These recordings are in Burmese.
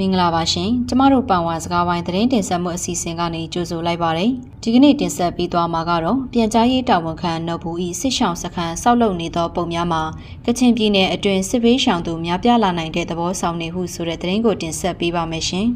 မင်္ဂလာပါရှင်ကျမတို့ပန်ဝါစကားဝိုင်းသတင်းတင်ဆက်မှုအစီအစဉ်ကနေကြိုဆိုလိုက်ပါတယ်ဒီကနေ့တင်ဆက်ပေးသွားမှာကတော့ပြန်ကြားရေးတာဝန်ခံနှုတ်ဘူးဤစစ်ဆောင်စခန်းဆောက်လုပ်နေသောပုံများမှာကချင်ပြည်နယ်အတွင်းစစ်ဘေးရှောင်သူများပြားလာနိုင်တဲ့သဘောဆောင်နေဟုဆိုတဲ့သတင်းကိုတင်ဆက်ပေးပါမယ်ရှင်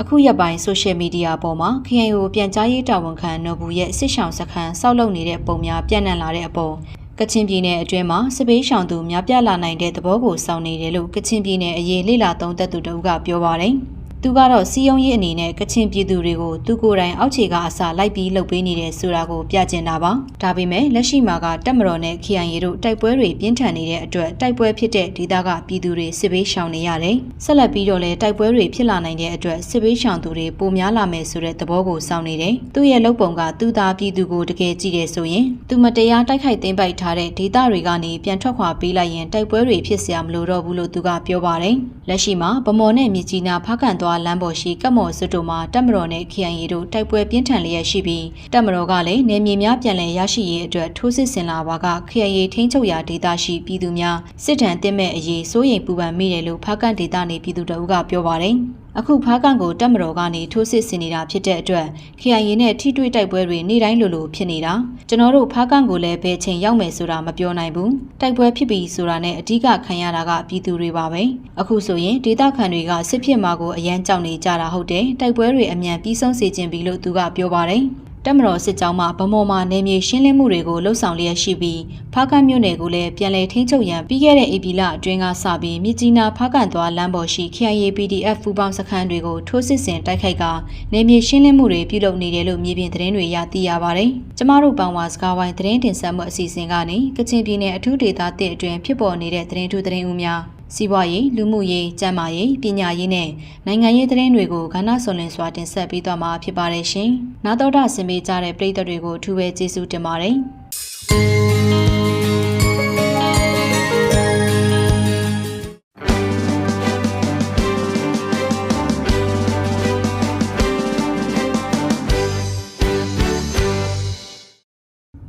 အခုရက်ပိုင်းဆိုရှယ်မီဒီယာပေါ်မှာ KNU ပြန်ကြားရေးတာဝန်ခံနှုတ်ဘူးရဲ့စစ်ဆောင်စခန်းဆောက်လုပ်နေတဲ့ပုံများပြန့်နှံ့လာတဲ့အပေါ် ကချင်ပြည်နယ်အတွင်းမှာစစ်ဘေးရှောင်သူများပြားလာနိုင်တဲ့သဘောကိုစောင့်နေတယ်လို့ကချင်ပြည်နယ်အရေးလေ့လာသုံးသပ်သူတဦးကပြောပါတယ်။ သူကတော့စီယုံရေးအနေနဲ့ကချင်ပြည်သူတွေကိုသူကိုယ်တိုင်အောက်ခြေကအစာလိုက်ပြီးလှုပ်ပေးနေတယ်ဆိုတာကိုပြကျင်တာပါ။ဒါပေမဲ့လက်ရှိမှာကတက်မတော်နဲ့ KIA တို့တိုက်ပွဲတွေပြင်းထန်နေတဲ့အတွက်တိုက်ပွဲဖြစ်တဲ့ဒေသကပြည်သူတွေစစ်ဘေးရှောင်နေရတယ်။ဆက်လက်ပြီးတော့လည်းတိုက်ပွဲတွေဖြစ်လာနိုင်တဲ့အတွက်စစ်ဘေးရှောင်သူတွေပိုများလာမယ်ဆိုတဲ့သဘောကိုစောင့်နေတယ်။သူ့ရဲ့လုပ်ပုံကသူသားပြည်သူကိုတကယ်ကြည့်တယ်ဆိုရင်သူမတရားတိုက်ခိုက်သိမ်းပိုက်ထားတဲ့ဒေသတွေကနေပြန်ထွက်ခွာပေးလိုက်ရင်တိုက်ပွဲတွေဖြစ်စရာမလိုတော့ဘူးလို့သူကပြောပါတယ်။လက်ရှိမှာဗမော်နဲ့မြစ်ကြီးနားဖားကန်သွားလမ်းပေါ်ရှိကတ်မော်စွတ်တို့မှာတက်မတော်နဲ့ KIA တို့တိုက်ပွဲပြင်းထန်လျက်ရှိပြီးတက်မတော်ကလည်းနေမြေများပြန်လည်ရရှိရေးအတွက်ထိုးစစ်ဆင်လာပါက KIA ထိန်းချုပ်ရာဒေသရှိပြည်သူများစစ်တမ်းတင်မဲ့အရေးစိုးရိမ်ပူပန်မိတယ်လို့ဖားကန်ဒေသနေပြည်သူတို့ကပြောပါတယ်။ အခုဖားကန်ကိုတက်မတော်ကနေထိုးစစ်ဆင်နေတာဖြစ်တဲ့အတွက် KIA နဲ့ထိတွေ့တိုက်ပွဲတွေနေ့တိုင်းလိုလိုဖြစ်နေတာကျွန်တော်တို့ဖားကန်ကိုလည်းဘယ်ချိန်ရောက်မယ်ဆိုတာမပြောနိုင်ဘူးတိုက်ပွဲဖြစ်ပြီးဆိုတာနဲ့အဓိကခံရတာကပြည်သူတွေပါပဲအခုဆိုရင်ဒေသခံတွေကစစ်ဖြစ်မှာကိုအရန်ကြောက်နေကြတာဟုတ်တယ်တိုက်ပွဲတွေအမြန်ပြီးဆုံးစေခြင်းပြီလို့သူကပြောပါတယ် တက်မတော်စစ်ကြောင်းမှဗမော်မှာနေမြေရှင်းလင်းမှုတွေကိုလှုပ်ဆောင်လျက်ရှိပြီးဖားကန့်မြို့နယ်ကိုလည်းပြန်လည်ထိန်းချုပ်ရန်ပြီးခဲ့တဲ့ဧပြီလအတွင်းကစပြီးမြကြီးနာဖားကန့်သွားလမ်းပေါ်ရှိ KIA PDF ဖူပေါင်းစခန်းတွေကိုထိုးစစ်ဆင်တိုက်ခိုက်ကနေမြေရှင်းလင်းမှုတွေပြုလုပ်နေတယ်လို့မြေပြင်သတင်းတွေရသိရပါတယ်။ကျမတို့ပန်ဝါစကားဝိုင်းသတင်းတင်ဆက်မှုအစီအစဉ်ကနေကချင်ပြည်နယ်အထူးဒေသတစ်အတွင်းဖြစ်ပေါ်နေတဲ့သတင်းထူးသတင်းဦးများ စီးပွားရေးလူမှုရေးကျန်းမာရေးပညာရေးနဲ့နိုင်ငံရေးသတင်းတွေကိုကဏ္ဍစုံလင်စွာတင်ဆက်ပေးသွားမှာဖြစ်ပါတယ်ရှင်။နာတော်တာဆင်ပေးကြတဲ့ပရိသတ်တွေကိုအထူးပဲကျေးဇူးတင်ပါတယ်။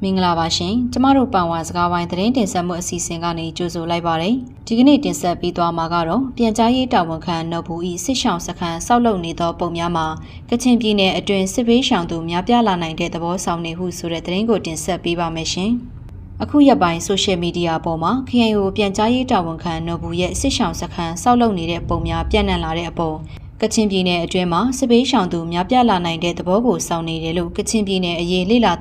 မင်္ဂလာပါရှင်ကျမတို့ပန်ဝါစကားဝိုင်းသတင်းတင်ဆက်မှုအစီအစဉ်ကနေကြိုဆိုလိုက်ပါတယ်ဒီကနေ့တင်ဆက်ပေးသွားမှာကတော့ပြန်ကြားရေးတာဝန်ခံနှုတ်ဘူးဤစစ်ဆောင်စခန်းဆောက်လုပ်နေသောပုံများမှာကချင်ပြည်နယ်အတွင်းစစ်ဘေးရှောင်သူများပြားလာနိုင်တဲ့သဘောဆောင်နေဟုဆိုတဲ့သတင်းကိုတင်ဆက်ပေးပါမယ်ရှင်အခုရက်ပိုင်းဆိုရှယ်မီဒီယာပေါ်မှာ KNU ပြန်ကြားရေးတာဝန်ခံနှုတ်ဘူးရဲ့စစ်ဆောင်စခန်းဆောက်လုပ်နေတဲ့ပုံများပြန့်နှံ့လာတဲ့အပေါ်ကချင်ပြည်နယ်အတွင်းမှာစစ်ဘေးရှောင်သူများပြားလာနိုင်တဲ့သဘောကိုစောင့်နေတယ်လို့ကချင်ပြည်နယ်အရေးလေ့လာ